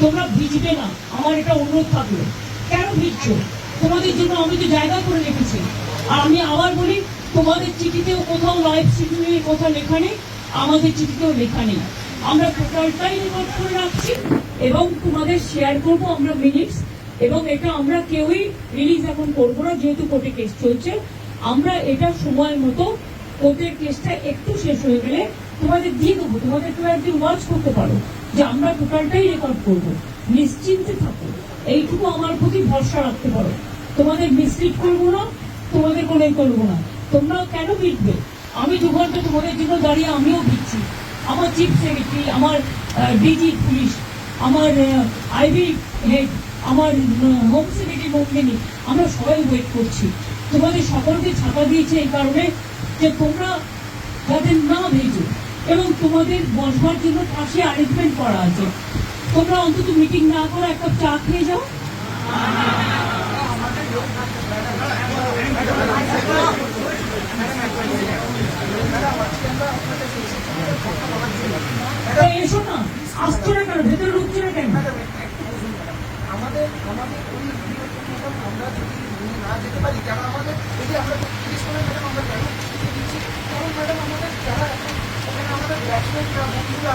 তোমরা ভিজবে না। আমার এটা অনুরোধ থাকল। কেন ভিজছো? তোমাদের জন্য আমি তো জায়গা করে রেখেছি। আর আমি আবার বলি, তোমাদের চিঠিতেও কোথাও লাইভ সিগন্যালের কথা লেখা নেই, আমাদের চিঠিতেও লেখা নেই। আমরা টোটালটাই রেকর্ড করে রাখছি এবং তোমাদের শেয়ার করব আমরা মিনিটস এবং এটা আমরা কেউই রিলিজ এখন করব না, যেহেতু কোর্টে কেস চলছে। আমরা এটা সময় মতো কোর্টের কেসটা একটু শেষ হয়ে গেলে তোমাদের দিয়ে দেবো তোমাদের তো একদিন ওয়াচ করতে পারো যে আমরা টোটালটাই রেকর্ড করব। নিশ্চিন্তে থাকো। এইটুকু আমার প্রতি ভরসা রাখতে পারো। তোমাদের মিসলিড করব না, তোমাদের কোনো করব না। তোমরা কেন বিটবে আমি দু ঘণ্টা তোমাদের জন্য দাঁড়িয়ে আমিও দিচ্ছি আমার চিফ সেক্রেটারি আমার ডিজি পুলিশ আমার আইবি হেড আমার হোম সেক্রেটারি মন্দিনী আমরা সবাই ওয়েট করছি। তোমাদের সকলকে ছাপা দিয়েছে এই কারণে যে তোমরা যাতে না ভেজো। এবং তোমাদের বসবার জন্য পাশে অ্যারেঞ্জমেন্ট করা আছে। তোমরা অন্তত মিটিং না করে এক কাপ চা খেয়ে যাও। এসো না। আসছো না কেন? ভেতরে ঢুকছো না কেন? আমাদের আমাদের আমরা যদি না যেতে পারি আমাদের? যদি আমরা তিরিশ করে ম্যাডাম আমরা কেন ছুটি দিচ্ছি কারণ ম্যাডাম আমাদের যারা এখন ওখানে আমাদের ব্যাটসম্যানরা বন্ধুরা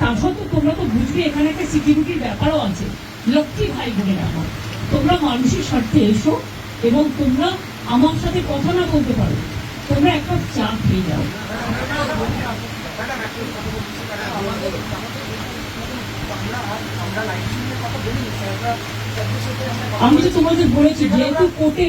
তা সত্ত্বেও তোমরা তো বুঝবে, এখানে একটা সিকিউরিটির ব্যাপারও আছে। লক্ষ্মী ভাই বোনের আমার তোমরা মানুষের স্বার্থে এসো এবং তোমরা আমার সাথে কথা না বলতে পারো। তোমরা একটা চা খেয়ে যাও। আমি তো তোমাদের বলেছি, যেহেতু কোর্টে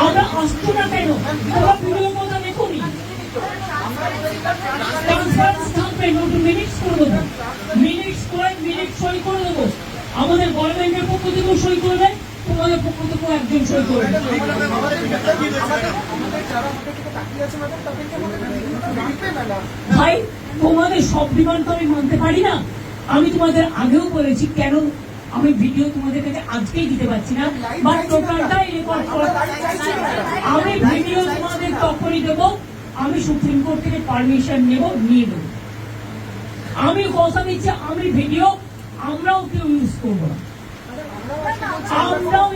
আমরা আসছো না কেন আমরা বলেছিলাম কনফারেন্স থাকবে নতুন মিনিট সই করে দেবো আমাদের গভর্নমেন্টের পক্ষ থেকেও সই করবে তোমাদের পক্ষ থেকেও একজন সই করবে ভাই, তোমাদের সব ডিমান্ড তো আমি মানতে পারি না। আমি তোমাদের আগেও বলেছি কেন আমি ভিডিও তোমাদের কাছে আজকেই দিতে পারছি না, বা টোটালটাই রেকর্ড আমি ভিডিও তোমাদের তখনই দেবো, আমি সুপ্রিম কোর্ট থেকে পারমিশন নেব, নিয়ে দেবো আমি কথা দিচ্ছি, আমি ভিডিও আমরাও কেউ ইউজ করব আমরাও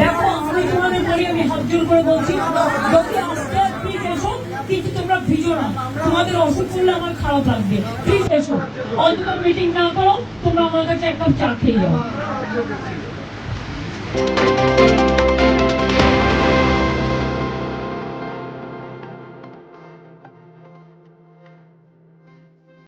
দেখো, আমি তোমাদের বলি, আমি হাত করে বলছি, যদি আজকে কিন্তু তোমরা ভিজো না। তোমাদের অসুখ করলে আমার খারাপ লাগবে। ঠিক এসো। অন্তত মিটিং না করো, তোমরা আমার কাছে এক কাপ চা খেয়ে যাও।